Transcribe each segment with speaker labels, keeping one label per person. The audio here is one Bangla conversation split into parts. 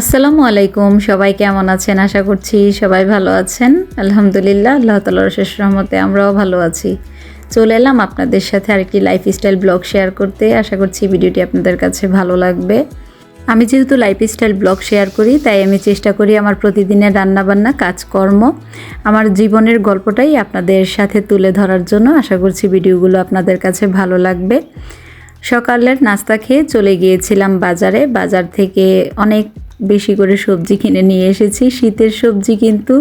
Speaker 1: আসসালামু আলাইকুম, সবাই কেমন আছেন? আশা করছি সবাই ভালো আছেন। আলহামদুলিল্লাহ, আল্লাহ তালার শেষ রহমতে আমরাও ভালো আছি। চলে এলাম আপনাদের সাথে আরেকটি লাইফস্টাইল ব্লগ শেয়ার করতে। আশা করছি ভিডিওটি আপনাদের কাছে ভালো লাগবে। আমি যেহেতু লাইফস্টাইল ব্লগ শেয়ার করি, তাই আমি চেষ্টা করি আমার প্রতিদিনের রান্নাবান্না, কাজকর্ম, আমার জীবনের গল্পটাই আপনাদের সাথে তুলে ধরার জন্য। আশা করছি ভিডিওগুলো আপনাদের কাছে ভালো লাগবে। সকালের নাস্তা খেয়ে চলে গিয়েছিলাম বাজারে। বাজার থেকে অনেক বেশি করে সবজি কিনে নিয়ে এসেছি। শীতের সবজি কিন্তু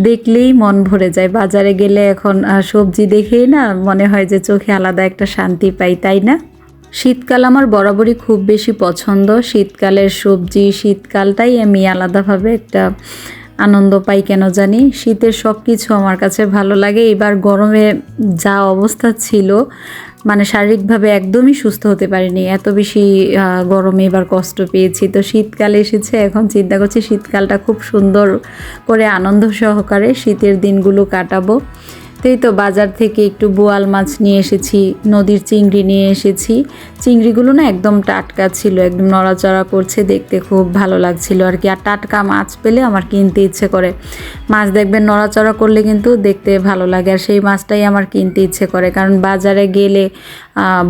Speaker 1: দেখলেই মন ভরে যায়। বাজারে গেলে এখন সবজি দেখেই না মনে হয় যে চোখে আলাদা একটা শান্তি পাই, তাই না? শীতকাল আমার বরাবরই খুব বেশি পছন্দ। শীতকালের সবজি, শীতকালটাই আমি আলাদাভাবে একটা আনন্দ পাই, কেন জানি? শীতের সব কিছু আমার কাছে ভালো লাগে। এবার গরমে যা অবস্থা ছিল মানে শারীরিকভাবে একদমই সুস্থ হতে পারিনি। এত বেশি গরমে এবার কষ্ট পেয়েছি। তো শীতকালে এসেছে, এখন চিন্তা করছি শীতকালটা খুব সুন্দর করে আনন্দ সহকারে শীতের দিনগুলো কাটাবো। তো এই তো বাজার থেকে একটু বোয়াল মাছ নিয়ে এসেছি, নদীর চিংড়ি নিয়ে এসেছি। চিংড়িগুলো না একদম টাটকা ছিল, একদম নড়াচড়া করছে, দেখতে খুব ভালো লাগছিল আর কি। আর টাটকা মাছ পেলে আমার কিনতে ইচ্ছে করে। মাছ দেখবেন নড়াচড়া করলে কিন্তু দেখতে ভালো লাগে আর সেই মাছটাই আমার কিনতে ইচ্ছে করে। কারণ বাজারে গেলে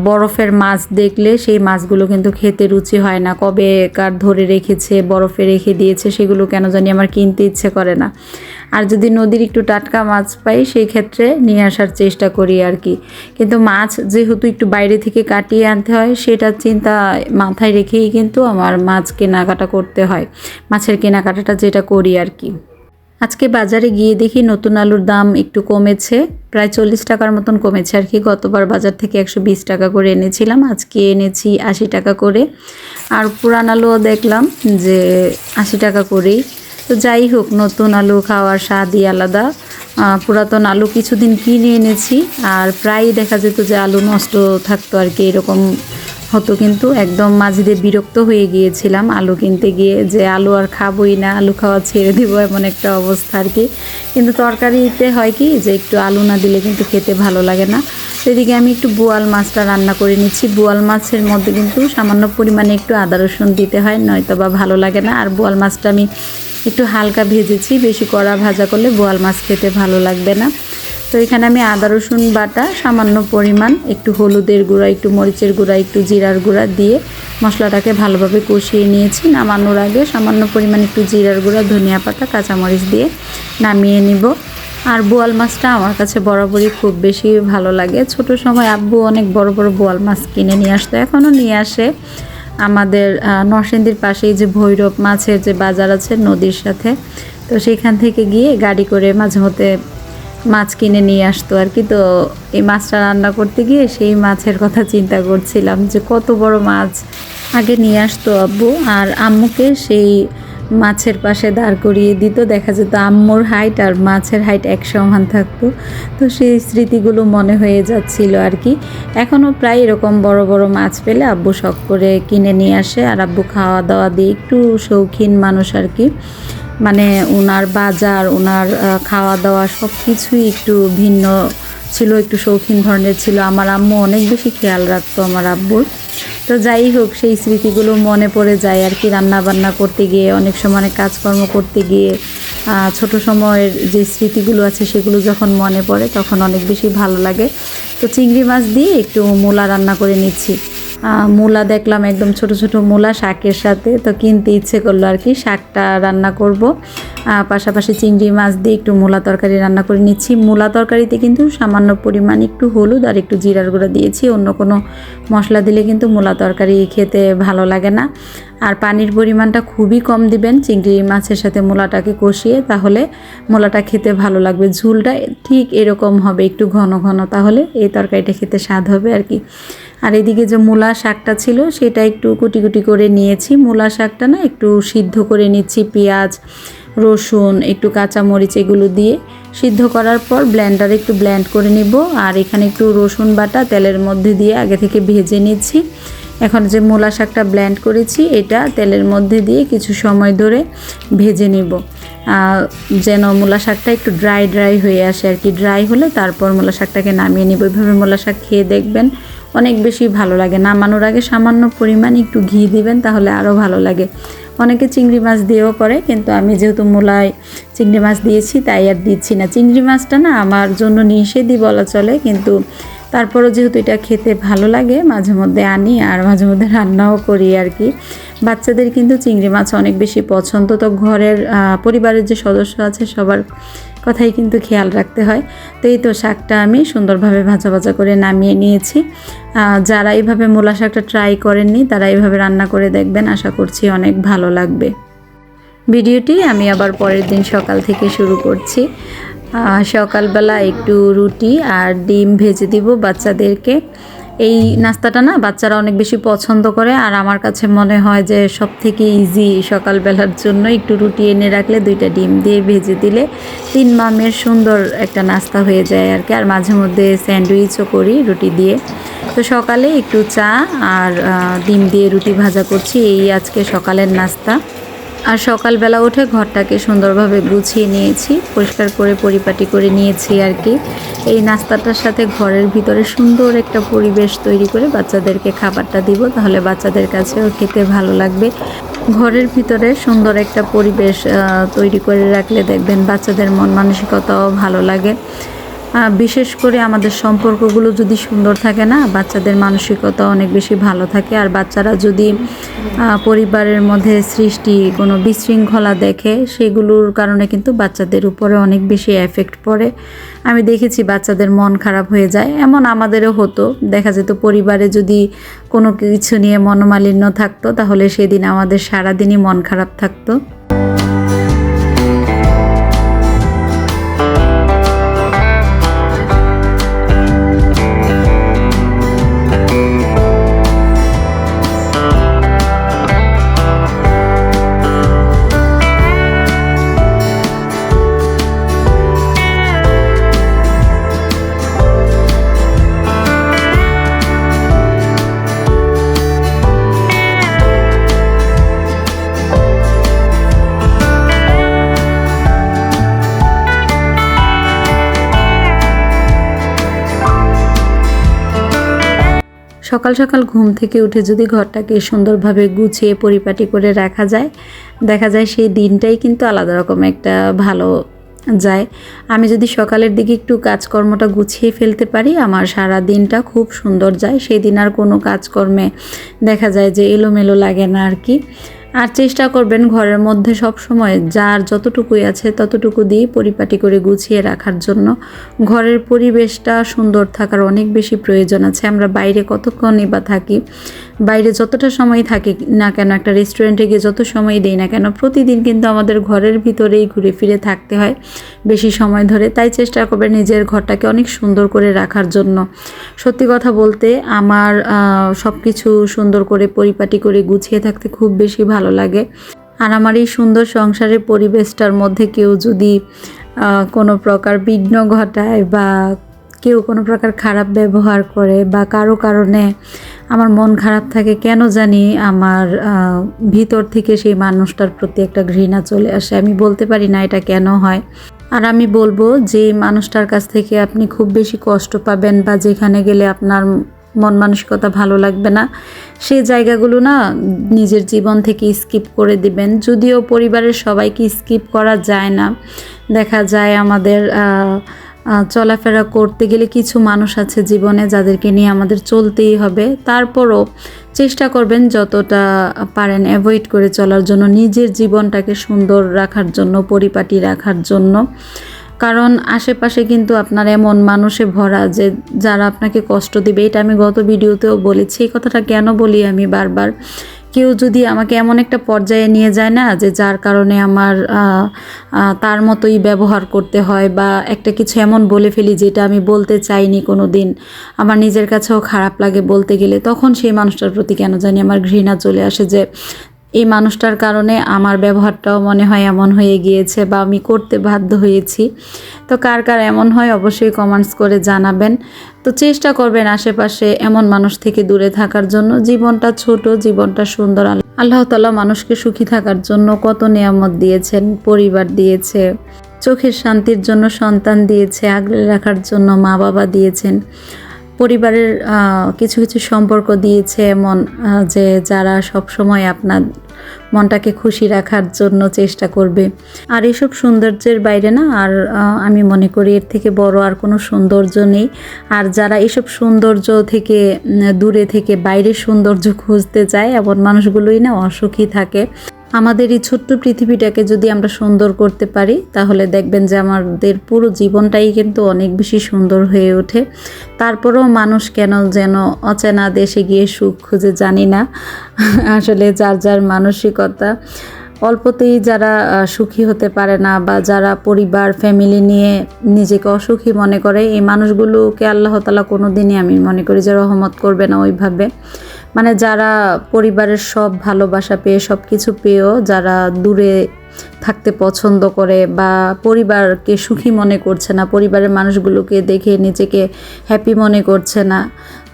Speaker 1: বরফের মাছ দেখলে সেই মাছগুলো কিন্তু খেতে রুচি হয় না। কবে কার ধরে রেখেছে, বরফে রেখে দিয়েছে, সেগুলো কেন জানি আমার কিনতে ইচ্ছে করে না। আর যদি নদীর একটু টাটকা মাছ পাই, সেই ক্ষেত্রে নিয়ে আসার চেষ্টা করি আর কি। কিন্তু মাছ যেহেতু একটু বাইরে থেকে কাটিয়ে আনতে হয়, সেটা চিন্তা মাথায় রেখেই কিন্তু আমার মাছ কেনাকাটা করতে হয়। মাছের কেনাকাটাটা যেটা করি আর কি। আজকে বাজারে গিয়ে দেখি নতুন আলুর দাম একটু কমেছে, প্রায় চল্লিশ টাকার মতন কমেছে আর কি। গতবার বাজার থেকে একশো বিশ টাকা করে এনেছিলাম, আজকে এনেছি আশি টাকা করে। আর পুরান আলুও দেখলাম যে আশি টাকা করেই তো যাই হোক, নতুন আলু খাওয়ার স্বাদই আলাদা। পুরাতন আলু কিছুদিন কিনে এনেছি, আর প্রায় দেখা যেত যে আলু নষ্ট থাকতো আর কি, এরকম হতো কিন্তু একদম মাঝে দিয়ে বিরক্ত হয়ে গিয়েছিলাম আলু কিনতে গিয়ে যে আলু আর খাবোই না, আলু খাওয়া ছেড়ে দিব এমন একটা অবস্থা আর কি। কিন্তু তরকারিতে হয় কি যে একটু আলু না দিলে কিন্তু খেতে ভালো লাগে না। সেদিকে আমি একটু বোয়াল মাছটা রান্না করে নিচ্ছি। বোয়াল মাছের মধ্যে কিন্তু সামান্য পরিমাণে একটু আদা রসুন দিতে হয় নয়তো বা ভালো লাগে না। আর বোয়াল মাছটা আমি একটু হালকা ভেজেছি, বেশি কড়া ভাজা করলে বোয়াল মাছ খেতে ভালো লাগবে না। তো এখানে আমি আদা, রসুন বাটা, সামান্য পরিমাণ একটু হলুদের গুঁড়া, একটু মরিচের গুঁড়া, একটু জিরার গুঁড়া দিয়ে মশলাটাকে ভালোভাবে কষিয়ে নিয়েছি। নামানোর আগে সামান্য পরিমাণ একটু জিরার গুঁড়া, ধনিয়া পাতা, কাঁচামরিচ দিয়ে নামিয়ে নিব। আর বোয়াল মাছটা আমার কাছে বরাবরই খুব বেশি ভালো লাগে। ছোট সময় আব্বু অনেক বড় বড় বোয়াল মাছ কিনে নিয়ে আসতো, এখনও নিয়ে আসে। আমাদের নরসিংদীর পাশেই যে ভৈরব মাছের যে বাজার আছে নদীর সাথে, তো সেখান থেকে গিয়ে গাড়ি করে মাঝে মধ্যে মাছ কিনে নিয়ে আসতো আর কি। তো এই মাছটা রান্না করতে গিয়ে সেই মাছের কথা চিন্তা করছিলাম যে কত বড় মাছ আগে নিয়ে আসতো আব্বু, আর আম্মুকে সেই মাছের পাশে দাঁড় করিয়ে দিত। দেখা যেত আম্মুর হাইট আর মাছের হাইট এক সমান থাকতো। তো সেই স্মৃতিগুলো মনে হয়ে যাচ্ছিল আর কি। এখনও প্রায় এরকম বড় বড় মাছ পেলে আব্বু শখ করে কিনে নিয়ে আসে আর আব্বু খাওয়া দাওয়া দিয়ে একটু শৌখিন মানুষ আর কি। মানে ওনার বাজার ওনার খাওয়া দাওয়া সব কিছুই একটু ভিন্ন ছিল, একটু শৌখিন ধরনের ছিল। আমার আম্মু অনেক বেশি খেয়াল রাখতো আমার আব্বুর। তো যাই হোক, সেই স্মৃতিগুলো মনে পড়ে যায় আর কি রান্না বান্না করতে গিয়ে, অনেক সময় কাজকর্ম করতে গিয়ে। ছোট সময়ের যে স্মৃতিগুলো আছে, সেগুলো যখন মনে পড়ে, তখন অনেক বেশি ভালো লাগে। তো চিংড়ি মাছ দিয়ে একটু মূলা রান্না করে নিচ্ছি। মূলা দেখলাম একদম ছোট ছোট মূলা শাকের সাথে। তো কিনতে ইচ্ছে করল আর কি, শাকটা রান্না করব। পাশাপাশি চিংড়ি, মাছ দিয়ে একটু মূলা তরকারি রান্না করে নিচ্ছি। মূলা তরকারিতে কিন্তু সামান্য পরিমাণ একটু হলুদ আর একটু জিরার গুঁড়া দিয়েছি। অন্য কোনো মশলা দিলে কিন্তু মূলা তরকারি খেতে ভালো লাগে না। আর পানির পরিমাণটা খুবই কম দিবেন চিংড়ি মাছের সাথে মূলাটাকে কষিয়ে, তাহলে মূলাটা খেতে ভালো লাগবে। ঝুলটা ঠিক এরকম হবে একটু ঘন ঘন, তাহলে এই তরকারিটা খেতে স্বাদ হবে আর কি। আর এদিকে যে মূলা শাকটা ছিল, সেটা একটু কুটি কুটি করে নিয়েছি। মূলা শাকটা না একটু সিদ্ধ করে নিচ্ছি, পেঁয়াজ রসুন, একটু কাঁচামরিচ এগুলো দিয়ে সিদ্ধ করার পর ব্লেন্ডারে একটু ব্ল্যান্ড করে নিব। আর এখানে একটু রসুন বাটা তেলের মধ্যে দিয়ে আগে থেকে ভেজে নিচ্ছি। এখন যে মূলা শাকটা ব্ল্যান্ড করেছি, এটা তেলের মধ্যে দিয়ে কিছু সময় ধরে ভেজে নিব। যেন মূলা শাকটা একটু ড্রাই ড্রাই হয়ে আসে আর কি। ড্রাই হলে তারপর মূলা শাকটাকে নামিয়ে নিব। এভাবে মূলা শাক খেয়ে দেখবেন অনেক বেশি ভালো লাগে। নামানোর আগে সামান্য পরিমাণ একটু ঘি দিবেন, তাহলে আরও ভালো লাগে। অনেকে চিংড়ি মাছ দিয়েও করে, কিন্তু আমি যেহেতু মূলায় চিংড়ি মাছ দিয়েছি, তাই আর দিচ্ছি না। চিংড়ি মাছটা না আমার জন্য নিষেধই বলা চলে, কিন্তু তারপরও যেহেতু এটা খেতে ভালো লাগে, মাঝে মধ্যে আনি আর মাঝে মধ্যে রান্নাও করি আর কি। বাচ্চাদের কিন্তু চিংড়ি মাছ অনেক বেশি পছন্দ। তো ঘরের পরিবারের যে সদস্য আছে সবার কথাই কিন্তু খেয়াল রাখতে হয়। তো এই তো শাকটা আমি সুন্দরভাবে ভাজা ভাজা করে নামিয়ে নিয়েছি। যারা এইভাবে মূলা শাকটা ট্রাই করেননি, তারা এইভাবে রান্না করে দেখবেন, আশা করছি অনেক ভালো লাগবে। ভিডিওটি আমি আবার পরের দিন সকাল থেকে শুরু করছি। সকালবেলা একটু রুটি আর ডিম ভেজে দিব বাচ্চাদেরকে। এই নাস্তাটা না বাচ্চারা অনেক বেশি পছন্দ করে, আর আমার কাছে মনে হয় যে সব থেকে ইজি সকালবেলার জন্য একটু রুটি এনে রাখলে দুইটা ডিম দিয়ে ভেজে দিলে তিন মামের সুন্দর একটা নাস্তা হয়ে যায় আর কি আর মাঝে মধ্যে স্যান্ডউইচও করি রুটি দিয়ে। তো সকালে একটু চা আর ডিম দিয়ে রুটি ভাজা করছি, এই আজকে সকালের নাস্তা। আর সকালবেলা উঠে ঘরটাকে সুন্দরভাবে গুছিয়ে নিয়েছি, পরিষ্কার করে, পরিপাটি করে নিয়েছি আর কি। এই নাস্তাটার সাথে ঘরের ভিতরে সুন্দর একটা পরিবেশ তৈরি করে বাচ্চাদেরকে খাবারটা দিব, তাহলে বাচ্চাদের কাছেও খেতে ভালো লাগবে। ঘরের ভিতরে সুন্দর একটা পরিবেশ তৈরি করে রাখলে দেখবেন বাচ্চাদের মন মানসিকতাও ভালো লাগে। বিশেষ করে আমাদের সম্পর্কগুলো যদি সুন্দর থাকে না, বাচ্চাদের মানসিকতা অনেক বেশি ভালো থাকে। আর বাচ্চারা যদি পরিবারের মধ্যে সৃষ্টি কোনো বিশৃঙ্খলা দেখে, সেগুলোর কারণে কিন্তু বাচ্চাদের উপরে অনেক বেশি এফেক্ট পড়ে। আমি দেখেছি বাচ্চাদের মন খারাপ হয়ে যায়। এমন আমাদেরও হতো। দেখা যেত পরিবারে যদি কোনো কিছু নিয়ে মনোমালিন্য থাকতো, তাহলে সেদিন আমাদের সারাদিনই মন খারাপ থাকতো। সকাল সকাল ঘুম থেকে উঠে যদি ঘরটাকে সুন্দরভাবে গুছিয়ে পরিপাটি করে রাখা যায়, দেখা যায় সেই দিনটাই কিন্তু আলাদা রকম একটা ভালো যায়। আমি যদি সকালের দিকে একটু কাজকর্মটা গুছিয়ে ফেলতে পারি, আমার সারা দিনটা খুব সুন্দর যায়। সেই দিন আর কোনো কাজকর্মে দেখা যায় যে এলোমেলো লাগে না আর কি। আর চেষ্টা করবেন ঘরের মধ্যে সব সময় যার যতটুকুই আছে ততটুকু দিয়ে পরিপাটি করে গুছিয়ে রাখার জন্য। ঘরের পরিবেশটা সুন্দর থাকার অনেক বেশি প্রয়োজন আছে। আমরা বাইরে কতক্ষণই বা থাকি বাইরে যতটা সময় থাকি না কেন, একটা রেস্টুরেন্টে গিয়ে যত সময় দিই না কেন, প্রতিদিন কিন্তু আমাদের ঘরের ভিতরেই ঘুরে ফিরে থাকতে হয় বেশি সময় ধরে। তাই চেষ্টা করবে নিজের ঘরটাকে অনেক সুন্দর করে রাখার জন্য। সত্যি কথা বলতে আমার সব কিছু সুন্দর করে পরিপাটি করে গুছিয়ে থাকতে খুব বেশি ভালো লাগে। আর আমার এই সুন্দর সংসারের পরিবেশটার মধ্যে কেউ যদি কোনো প্রকার বিঘ্ন ঘটায় বা কেউ কোনো প্রকার খারাপ ব্যবহার করে বা কারও কারণে আমার মন খারাপ থাকে, কেন জানি আমার ভিতর থেকে সেই মানুষটার প্রতি একটা ঘৃণা চলে আসে। আমি বলতে পারি না এটা কেন হয়। আর আমি বলব যে মানুষটার কাছ থেকে আপনি খুব বেশি কষ্ট পাবেন বা যেখানে গেলে আপনার মন মানসিকতা ভালো লাগবে না সেই জায়গাগুলো না নিজের জীবন থেকে স্কিপ করে দিবেন। যদিও পরিবারের সবাইকে স্কিপ করা যায় না। দেখা যায় আমাদের চলাফেরা করতে গেলে কিছু মানুষ আছে জীবনে যাদেরকে নিয়ে আমাদের চলতেই হবে। তারপরও চেষ্টা করবেন যতটা পারেন অ্যাভয়েড করে চলার জন্য, নিজের জীবনটাকে সুন্দর রাখার জন্য, পরিপাটি রাখার জন্য। কারণ আশেপাশে কিন্তু আপনার এমন মানুষে ভরা যে যারা আপনাকে কষ্ট দিবে। এটা আমি গত ভিডিওতেও বলেছি। এই কথাটা কেন বলি আমি বারবার? কেউ যদি আমাকে এমন একটা পর্যায়ে নিয়ে যায় না যে যার কারণে আমার তার মতোই ব্যবহার করতে হয় বা একটা কিছু এমন বলে ফেলি যেটা আমি বলতে চাইনি কোনো দিন আমার নিজের কাছেও খারাপ লাগে বলতে গেলে, তখন সেই মানুষটার প্রতি কেন জানি আমার ঘৃণা চলে আসে যে এই মানুষটার কারণে আমার ব্যবহারটাও মনে হয় এমন হয়ে গিয়েছে বা আমি করতে বাধ্য হয়েছি। তো কার কার এমন হয় অবশ্যই কমেন্টস করে জানাবেন। তো চেষ্টা করবেন আশেপাশে এমন মানুষ থেকে দূরে থাকার জন্য। জীবনটা ছোট, জীবনটা সুন্দর। আল্লাহ তালা মানুষকে সুখী থাকার জন্য কত নিয়ামত দিয়েছেন, পরিবার দিয়েছে, চোখের শান্তির জন্য সন্তান দিয়েছে আগলে রাখার জন্য মা বাবা দিয়েছেন। পরিবারের কিছু কিছু সম্পর্ক দিয়েছে এমন যে যারা সব সময় আপনার মনটাকে খুশি রাখার জন্য চেষ্টা করবে। আর এসব সৌন্দর্যের বাইরে না, আর আমি মনে করি এর থেকে বড় আর কোনো সৌন্দর্য নেই। আর যারা এসব সৌন্দর্য থেকে দূরে থেকে বাইরের সৌন্দর্য খুঁজতে যায় এমন মানুষগুলোই না অসুখী থাকে। আমাদের এই ছোট্ট পৃথিবীটাকে যদি আমরা সুন্দর করতে পারি, তাহলে দেখবেন যে আমাদের পুরো জীবনটাই কিন্তু অনেক বেশি সুন্দর হয়ে ওঠে। তারপরেও মানুষ কেন যেন অচেনা দেশে গিয়ে সুখ খুঁজে জানি না। আসলে যার যার মানসিকতা অল্পতেই যারা সুখী হতে পারে না বা যারা পরিবার ফ্যামিলি নিয়ে নিজেকে অসুখী মনে করে, এই মানুষগুলোকে আল্লাহ তালা কোনো দিনই আমি মনে করি যে রহমত করবে না ওইভাবে। মানে যারা পরিবারের সব ভালোবাসা পেয়ে সব কিছু পেয়েও যারা দূরে থাকতে পছন্দ করে বা পরিবারকে সুখী মনে করছে না, পরিবারের মানুষগুলোকে দেখে নিজেকে হ্যাপি মনে করছে না,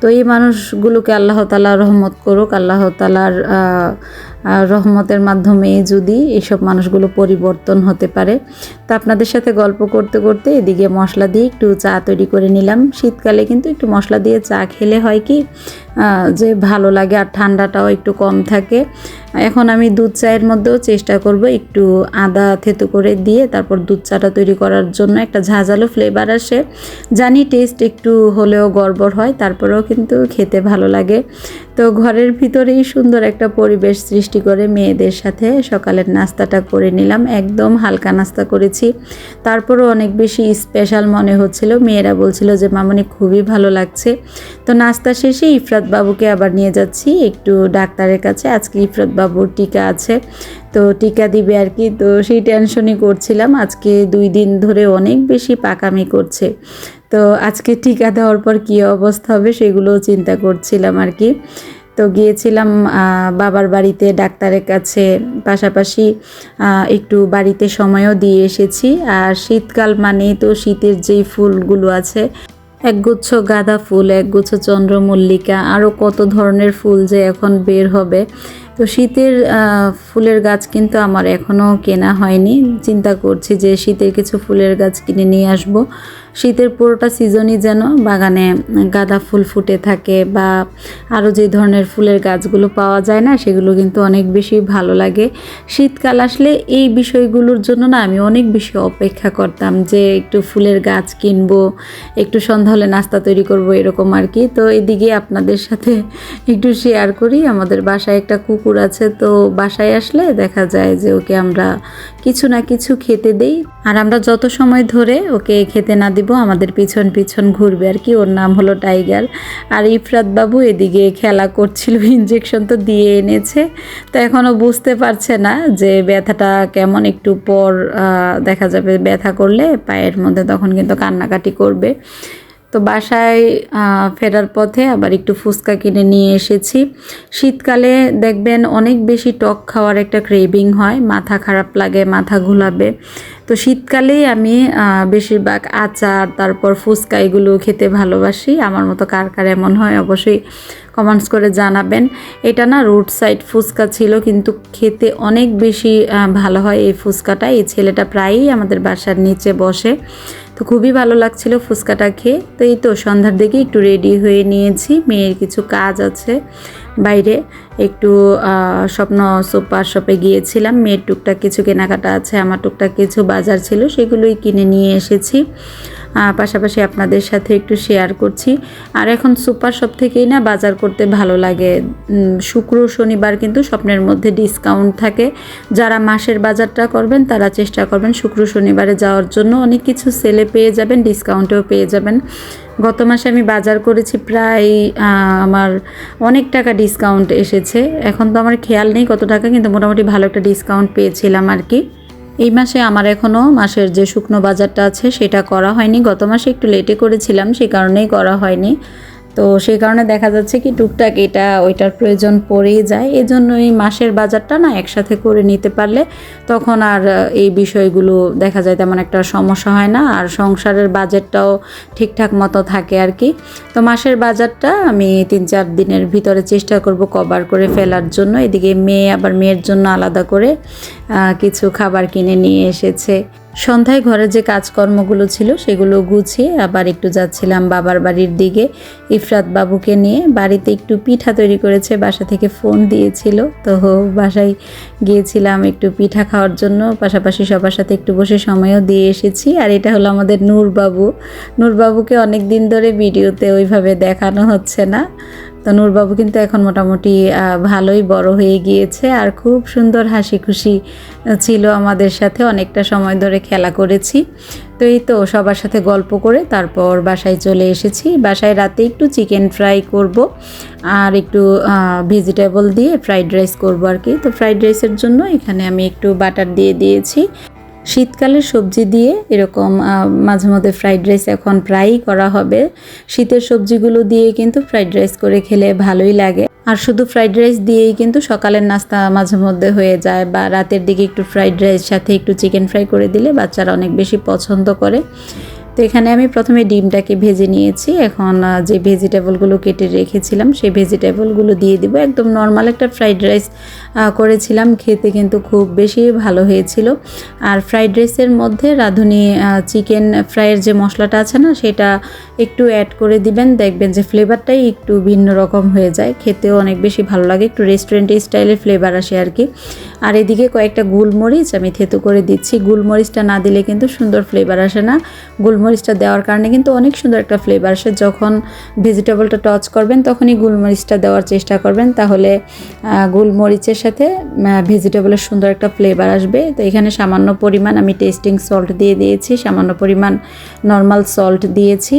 Speaker 1: তো এই মানুষগুলোকে আল্লাহ তালা রহমত করুক, আল্লাহ তালার রহমতের মাধ্যমে যদি এসব মানুষগুলো পরিবর্তন হতে পারে, তো আপনাদের সাথে গল্প করতে করতে এদিকে মশলা দিয়ে একটু চা তৈরি করে নিলাম। শীতকালে কিন্তু একটু মশলা দিয়ে চা খেলে হয় কি যে ভালো লাগে আর ঠান্ডাটাও একটু কম থাকে। এখন আমি দুধ চায়ের মধ্যেও চেষ্টা করব একটু আদা থেতু করে দিয়ে তারপর দুধ চাটা তৈরি করার জন্য একটা ঝাঁঝালো ফ্লেভার আসে। জানি টেস্ট একটু হলেও গড়বড় হয়, তারপরেও কিন্তু খেতে ভালো লাগে। তো ঘরের ভিতরেই সুন্দর একটা পরিবেশ সৃষ্টি করে মেয়েদের সাথে। সকালের নাস্তাটা করে নিলাম। একদম হালকা নাস্তা করেছি। তারপরও অনেক বেশি স্পেশাল মনে হচ্ছিল। মেয়েরা বলছিল যে, মামনি, খুবই ভালো লাগছে। তো নাস্তা শেষে ইফরাত বাবুকে আবার নিয়ে যাচ্ছি একটু ডাক্তারের কাছে। আজকে ইফরাত বাবুর টিকা আছে। তো টিকা দিবে আর কি। তো সেই টেনশনই করছিলাম। আজকে দুই দিন ধরে অনেক বেশি পাকামি করছে। তো আজকে টিকা দেওয়ার পর কী অবস্থা হবে সেগুলোও চিন্তা করছিলাম আর কি। তো গিয়েছিলাম বাবার বাড়িতে, ডাক্তারের কাছে, পাশাপাশি একটু বাড়িতে সময়ও দিয়ে এসেছি। আর শীতকাল মানেই তো শীতের যেই ফুলগুলো আছে, একগুচ্ছ গাঁদা ফুল, একগুচ্ছ চন্দ্রমল্লিকা আরও কত ধরনের ফুল যে এখন বের হবে। তো শীতের ফুলের গাছ কিন্তু আমার এখনও কেনা হয়নি। চিন্তা করছি যে শীতের কিছু ফুলের গাছ কিনে নিয়ে আসব। শীতের পুরোটা সিজনই যেন বাগানে গাঁদা ফুল ফুটে থাকে বা আরও যে ধরনের ফুলের গাছগুলো পাওয়া যায় না, সেগুলো কিন্তু অনেক বেশি ভালো লাগে। শীতকাল আসলে এই বিষয়গুলোর জন্য না আমি অনেক বেশি অপেক্ষা করতাম যে একটু ফুলের গাছ কিনবো, একটু সন্ধ্যা হলে নাস্তা তৈরি করব, এরকম আর কি। তো এদিকে আপনাদের সাথে একটু শেয়ার করি। আমাদের বাসায় একটা কুকুর আছে, তো বাসায় আসলে দেখা যায় যে ওকে আমরা কিছু না কিছু খেতে দেই। আর আমরা যত সময় ধরে ওকে খেতে না দিব, আমাদের পিছন পিছন ঘুরবে আর কি। ওর নাম হলো টাইগার। আর ইফরাত বাবু এদিকে খেলা করছিল ইঞ্জেকশন তো দিয়ে এনেছে। তো এখনও বুঝতে পারছে না যে ব্যথাটা কেমন, একটু পর দেখা যাবে ব্যথা করলে পায়ের মধ্যে তখন কিন্তু কান্নাকাটি করবে। তো বাসায় ফেরার পথে আবার একটু ফুচকা কিনে নিয়ে এসেছি। শীতকালে দেখবেন অনেক বেশি টক খাওয়ার একটা ক্রেভিং হয়, মাথা খারাপ লাগে, মাথা ঘোলাবে। তো শীতকালেই আমি বেশিরভাগ আচার, তারপর ফুচকা এগুলো খেতে ভালোবাসি। আমার মতো কার কার এমন হয় অবশ্যই কমেন্টস করে জানাবেন। এটা না রোড সাইড ফুচকা ছিল, কিন্তু খেতে অনেক বেশি ভালো হয় এই ফুচকাটা। এই ছেলেটা প্রায়ই আমাদের বাসার নিচে বসে। তো খুবই ভালো লাগছিল ফুচকাটা খেয়ে। তো এই তো সন্ধ্যার দিকে একটু রেডি হয়ে নিয়েছি। মেয়ের কিছু কাজ আছে। বাইরে একটু স্বপ্ন সুপার শপে গিয়েছিলাম। মেয়ের টুকটাক কিছু কেনাকাটা আছে, আমার টুকটাক কিছু বাজার ছিল, সেগুলোই কিনে নিয়ে এসেছি। পাশাপাশি আপনাদের সাথে একটু শেয়ার করছি। আর এখন সুপার শপ থেকেই না বাজার করতে ভালো লাগে। শুক্র, শনিবার কিন্তু স্বপ্নের মধ্যে ডিসকাউন্ট থাকে। যারা মাসের বাজারটা করবেন, তারা চেষ্টা করবেন শুক্র, শনিবারে যাওয়ার জন্য। অনেক কিছু সেলে পেয়ে যাবেন ডিসকাউন্টেও পেয়ে যাবেন। গত মাসে আমি বাজার করেছি প্রায় আমার অনেক টাকা ডিসকাউন্ট এসেছে। এখন তো আমার খেয়াল নেই কত টাকা, কিন্তু মোটামুটি ভালো একটা ডিসকাউন্ট পেয়েছিলাম আর কি। এই মাসে আমার এখনও মাসের যে শুকনো বাজারটা আছে সেটা করা হয়নি। গত মাসে একটু লেটে করেছিলাম, সে কারণেই করা হয়নি। তো সেই কারণে দেখা যাচ্ছে কি টুকটাক এটা ওইটার প্রয়োজন পড়েই যায়। এজন্য এই মাসের বাজারটা না একসাথে করে নিতে পারলে তখন আর এই বিষয়গুলো দেখা যায় তেমন একটা সমস্যা হয় না। আর সংসারের বাজেটটাও ঠিকঠাক মতো থাকে আর কি। তো মাসের বাজারটা আমি তিন চার দিনের ভিতরে চেষ্টা করব কভার করে ফেলার জন্য। এদিকে মেয়ে আবার মেয়ের জন্য আলাদা করে কিছু খাবার কিনে নিয়ে এসেছে। সন্ধ্যায় ঘরের যে কাজকর্মগুলো ছিল সেগুলো গুছিয়ে আবার একটু যাচ্ছিলাম বাবার বাড়ির দিকে। ইফরাত বাবুকে নিয়ে বাড়িতে একটু পিঠা তৈরি করেছে, বাসা থেকে ফোন দিয়েছিল। তো বাসায় গিয়েছিলাম একটু পিঠা খাওয়ার জন্য। পাশাপাশি সবার সাথে একটু বসে সময়ও দিয়ে এসেছি। আর এটা হলো আমাদের নূরবাবু। নূরবাবুকে অনেক দিন ধরে ভিডিওতে ওইভাবে দেখানো হচ্ছে না। তো নূরবাবু কিন্তু এখন মোটামুটি ভালোই বড় হয়ে গিয়েছে আর খুব সুন্দর হাসি খুশি ছিল আমাদের সাথে, অনেকটা সময় ধরে খেলা করেছি। তো এই তো সবার সাথে গল্প করে তারপর বাসায় চলে এসেছি। বাসায় রাতে একটু চিকেন ফ্রাই করব আর একটু ভেজিটেবল দিয়ে ফ্রাইড রাইস করব আর কি। তো ফ্রাইড রাইসের জন্য এখানে আমি একটু বাটার দিয়ে দিয়েছি। শীতকালের সবজি দিয়ে এরকম মাঝে মধ্যে ফ্রাইড রাইস এখন প্রায়ই করা হবে। শীতের সবজিগুলো দিয়ে কিন্তু ফ্রাইড রাইস করে খেলে ভালোই লাগে। আর শুধু ফ্রাইড রাইস দিয়েই কিন্তু সকালের নাস্তা মাঝে মধ্যে হয়ে যায় বা রাতের দিকে একটু ফ্রাইড রাইস, সাথে একটু চিকেন ফ্রাই করে দিলে বাচ্চারা অনেক বেশি পছন্দ করে। তো এখানে আমি প্রথমে ডিমটাকে ভেজে নিয়েছি। এখন যে ভেজিটেবলগুলো কেটে রেখেছিলাম, সেই ভেজিটেবলগুলো দিয়ে দিব। একদম নর্মাল একটা ফ্রাইড রাইস করেছিলাম। খেতে কিন্তু খুব বেশি ভালো হয়েছিল। আর ফ্রাইড রাইসের মধ্যে রাঁধুনি চিকেন ফ্রাইয়ের যে মশলাটা আছে না, সেটা একটু অ্যাড করে দিবেন। দেখবেন যে ফ্লেভারটাই একটু ভিন্ন রকম হয়ে যায়। খেতেও অনেক বেশি ভালো লাগে। একটু রেস্টুরেন্ট স্টাইলের ফ্লেভার আসে আর কি। আর এদিকে কয়েকটা গুলমরিচ আমি থেতু করে দিচ্ছি। গুলমরিচটা না দিলে কিন্তু সুন্দর ফ্লেভার আসে না। গুলমরিচটা দেওয়ার কারণে কিন্তু অনেক সুন্দর একটা ফ্লেভার আসে। যখন ভেজিটেবলটা টচ করবেন, তখনই গুলমরিচটা দেওয়ার চেষ্টা করবেন। তাহলে গুলমরিচের সাথে ভেজিটেবলের সুন্দর একটা ফ্লেভার আসবে। তো এখানে সামান্য পরিমাণ আমি টেস্টিং সল্ট দিয়ে দিয়েছি। সামান্য পরিমাণ নর্মাল সল্ট দিয়েছি।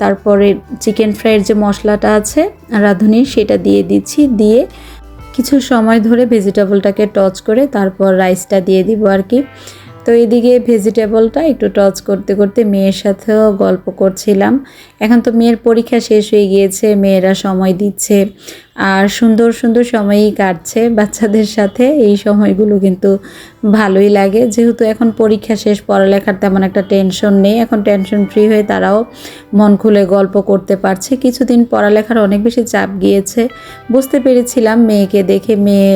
Speaker 1: তারপরে চিকেন ফ্রাইয়ের যে মশলাটা আছে, রাঁধুনি, সেটা দিয়ে দিচ্ছি। দিয়ে কিছু সময় ধরে ভেজিটেবলটাকে টচ করে তারপর রাইসটা দিয়ে দিব আর কি। তো এদিকে ভেজিটেবলটা একটু টচ করতে করতে মেয়ের সাথেও গল্প করছিলাম। এখন তো মেয়ের পরীক্ষা শেষ হয়ে গিয়েছে, মেয়েরা সময় দিচ্ছে আর সুন্দর সুন্দর সময়ই কাটছে। বাচ্চাদের সাথে এই সময়গুলো কিন্তু ভালোই লাগে। যেহেতু এখন পরীক্ষা শেষ, পড়ালেখার তেমন একটা টেনশন নেই। এখন টেনশন ফ্রি হয়ে তারাও মন খুলে গল্প করতে পারছে। কিছুদিন পড়ালেখার অনেক বেশি চাপ গিয়েছে। বুঝতে পেরেছিলাম মেয়েকে দেখে মেয়ে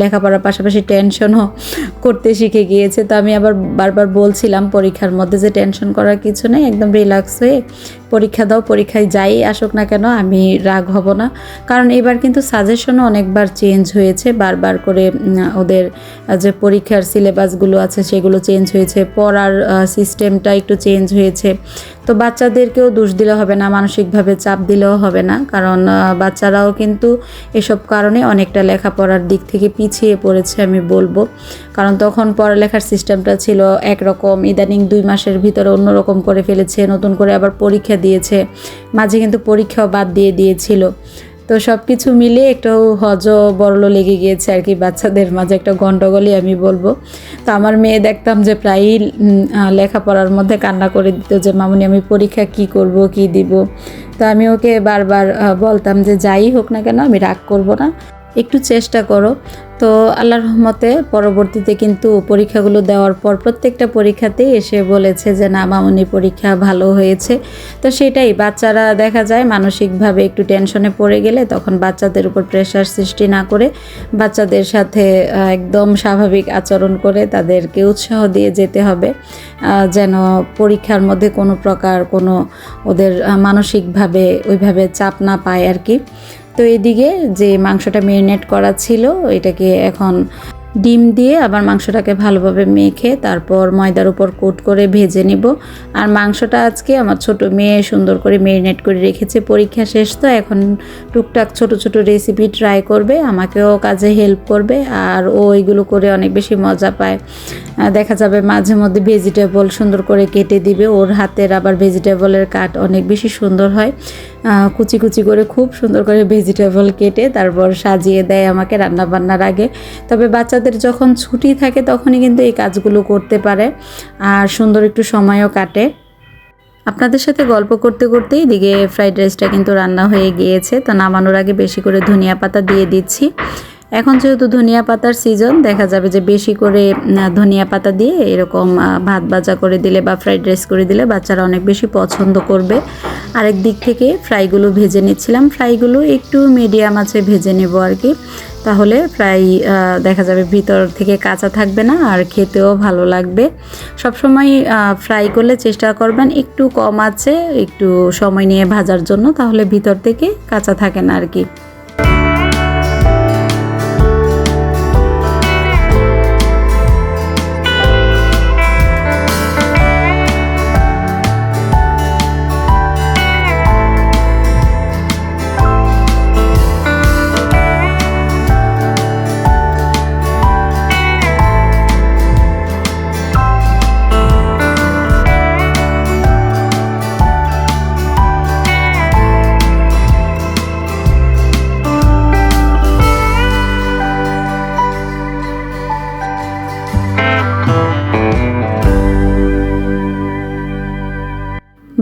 Speaker 1: লেখাপড়ার পাশাপাশি টেনশনও করতে শিখে গিয়েছে। তো আমি আবার বারবার বলছিলাম পরীক্ষার মধ্যে যে টেনশন করার কিছু নেই, একদম রিল্যাক্স হয়ে পরীক্ষা দাও, পরীক্ষায় যাই আসুক না কেন, আমি রাগ হব না। কারণ এবার কিন্তু সাজেশনও অনেকবার চেঞ্জ হয়েছে, বারবার করে ওদের যে পরীক্ষার সিলেবাসগুলো আছে সেগুলো চেঞ্জ হয়েছে, পড়ার সিস্টেমটা একটু চেঞ্জ হয়েছে। তো বাচ্চাদেরকেও দোষ দিলে হবে না, মানসিকভাবে চাপ দিলেও হবে না। কারণ বাচ্চারাও কিন্তু এসব কারণে অনেকটা লেখাপড়ার দিক থেকে পিছিয়ে পড়েছে আমি বলব। কারণ তখন পড়ালেখার সিস্টেমটা ছিল একরকম, ইদানিং দুই মাসের ভিতরে অন্যরকম করে ফেলেছে, নতুন করে আবার পরীক্ষা দিয়েছে, মাঝে কিন্তু পরীক্ষাও বাদ দিয়ে দিয়েছিল। তো সব কিছু মিলে একটু হজ বড়লো লেগে গিয়েছে আর কি, বাচ্চাদের মাঝে একটা গণ্ডগোলই আমি বলব। তো আমার মেয়ে দেখতাম যে প্রায়ই লেখাপড়ার মধ্যে কান্না করে দিত যে, মামুনি, আমি পরীক্ষা কি করব, কি দিব? তো আমি ওকে বারবার বলতাম যে, যাই হোক না কেন, আমি রাগ করব না। একটু চেষ্টা করো। তো আল্লাহর রহমতে পরবর্তীতে কিন্তু পরীক্ষাগুলো দেওয়ার পর প্রত্যেকটা পরীক্ষাতেই এসে বলেছে যে, না মামুনি পরীক্ষা ভালো হয়েছে। তো সেটাই, বাচ্চারা দেখা যায় মানসিকভাবে একটু টেনশনে পড়ে গেলে তখন বাচ্চাদের উপর প্রেশার সৃষ্টি না করে বাচ্চাদের সাথে একদম স্বাভাবিক আচরণ করে তাদেরকে উৎসাহ দিয়ে যেতে হবে। যেন পরীক্ষার মধ্যে কোনো প্রকার কোনো ওদের মানসিকভাবে ওইভাবে চাপ না পায় আর কি। তো এদিকে যে মাংসটা মেরিনেট করা ছিল, এটাকে এখন ডিম দিয়ে আবার মাংসটাকে ভালোভাবে মেখে তারপর ময়দার উপর কোট করে ভেজে নিব। আর মাংসটা আজকে আমার ছোট মেয়ে সুন্দর করে মেরিনেট করে রেখেছে, পরীক্ষা শেষ তো এখন টুকটাক ছোট ছোট রেসিপি ট্রাই করবে, আমাকেও কাজে হেল্প করবে আর ও এগুলো করে অনেক বেশি মজা পায়। দেখা যাবে মাঝে মধ্যে ভেজিটেবল সুন্দর করে কেটে দিবে, ওর হাতের আবার ভেজিটেবলের কাট অনেক বেশি সুন্দর হয়। কুচি কুচি করে খুব সুন্দর করে ভেজিটেবল কেটে তারপর সাজিয়ে দেয় আমাকে রান্না বান্নার আগে। তবে বাচ্চাদের যখন ছুটি থাকে তখনই কিন্তু এই কাজগুলো করতে পারে আর সুন্দর একটু সময়ও কাটে। আপনাদের সাথে গল্প করতে করতে এদিকে ফ্রাইড রাইসটা কিন্তু রান্না হয়ে গিয়েছে। তো নামানোর আগে বেশি করে ধনিয়া পাতা দিয়ে দিচ্ছি। এখন যেহেতু ধনিয়া পাতার সিজন দেখা যাবে যে বেশি করে ধনিয়া পাতা দিয়ে এরকম ভাত ভাজা করে দিলে বা ফ্রাইড রাইস করে দিলে বাচ্চারা অনেক বেশি পছন্দ করবে। আরেক দিক থেকে ফ্রাইগুলো ভেজে নিচ্ছিলাম। ফ্রাইগুলো একটু মিডিয়াম আছে ভেজে নেব আর কি। তাহলে আহ, দেখা যাবে ভিতর থেকে কাঁচা থাকবে না আর খেতেও ভালো লাগবে। সবসময় ফ্রাই করলে চেষ্টা করবেন একটু কম আছে একটু সময় নিয়ে ভাজার জন্য তাহলে ভিতর থেকে কাঁচা থাকে না আর কি।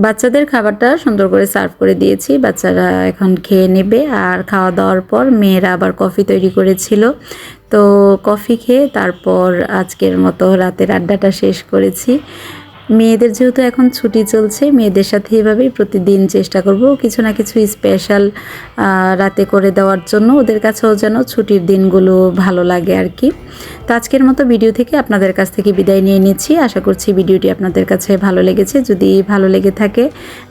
Speaker 1: বাচ্চাদের খাবারটা সুন্দর করে সার্ভ করে দিয়েছি। বাচ্চারা এখন খেয়ে নেবে আর খাওয়া দাওয়ার পর মেয়েরা আবার কফি তৈরি করেছিল। তো কফি খেয়ে তারপর আজকের মতো রাতের আড্ডাটা শেষ করেছি। মেয়েদের যেহেতু এখন ছুটি চলছে, মেয়েদের সাথে এভাবেই প্রতিদিন চেষ্টা করব কিছু না কিছু স্পেশাল রাতে করে দেওয়ার জন্য। ওদের কাছেও যেন ছুটির দিনগুলো ভালো লাগে আর কি। তো আজকের মতো ভিডিও থেকে আপনাদের কাছ থেকে বিদায় নিয়ে নিচ্ছি। আশা করছি ভিডিওটি আপনাদের কাছে ভালো লেগেছে। যদি ভালো লেগে থাকে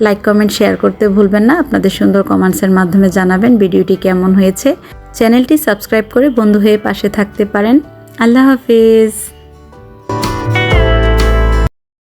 Speaker 1: লাইক কমেন্ট শেয়ার করতে ভুলবেন না। আপনাদের সুন্দর কমেন্টসের মাধ্যমে জানাবেন ভিডিওটি কেমন হয়েছে। চ্যানেলটি সাবস্ক্রাইব করে বন্ধু হয়ে পাশে থাকতে পারেন। আল্লাহ হাফিজ।